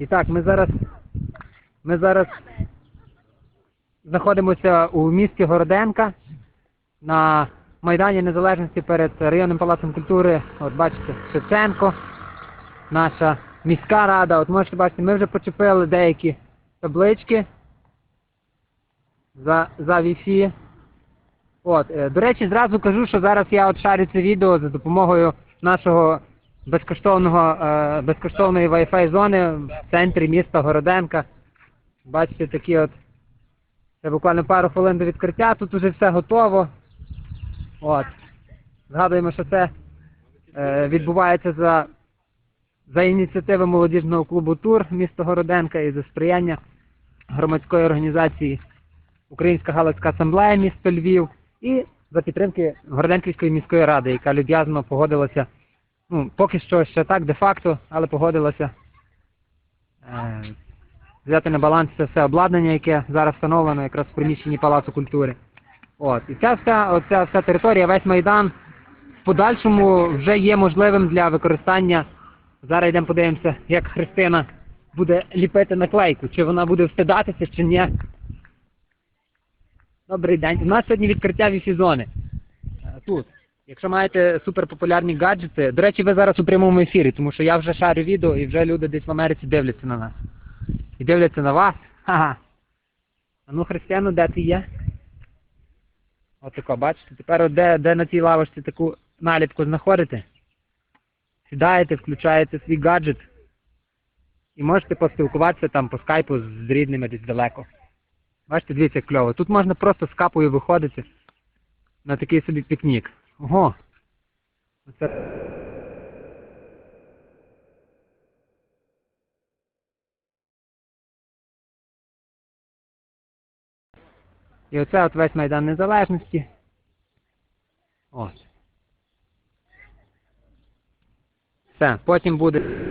І так, ми зараз. Ми зараз знаходимося у місті Городенка на Майдані Незалежності перед районним палацом культури. От бачите, Шевченко, наша міська рада. От можете бачити, ми вже почепили деякі таблички за, за Wi-Fi. От, е, до речі, зразу кажу, що зараз я от шарю це відео за допомогою нашого безкоштовного, е, безкоштовної Wi-Fi зони в центрі міста Городенка. Бачите, такі от. Це буквально пару хвилин до відкриття, тут уже все готово. От. Згадуємо, що це е, відбувається за, за ініціативи молодіжного клубу Тур міста Городенка і за сприяння громадської організації Українська Галицька асамблея місто Львів і за підтримки Городенківської міської ради, яка люб'язно погодилася, ну, поки що ще так, де-факто, але погодилася е, взяти на баланс це все обладнання, яке зараз встановлено якраз в приміщенні Палацу культури. От. І ця вся, оця вся територія, весь Майдан в подальшому вже є можливим для використання. Зараз йдемо подивимося, як Христина буде ліпити наклейку, чи вона буде встидатися, чи ні. Добрий день. У нас сьогодні відкриття Wi-Fi зони. Е, Тут. Якщо маєте суперпопулярні гаджети, до речі, ви зараз у прямому ефірі, тому що я вже шарю відео і вже люди десь в Америці дивляться на нас. І дивляться на вас. Ага. А ну, Християну, де ти є? Отако, бачите? Тепер де, де на цій лавочці таку наліпку знаходите? Сідаєте, включаєте свій гаджет і можете поспілкуватися там по скайпу з рідними десь далеко. Бачите, дивіться, як кльово. Тут можна просто з капою виходити на такий собі пікнік. Ого. Оце... І оце от весь Майдан Незалежності. Ось. Все, потім буде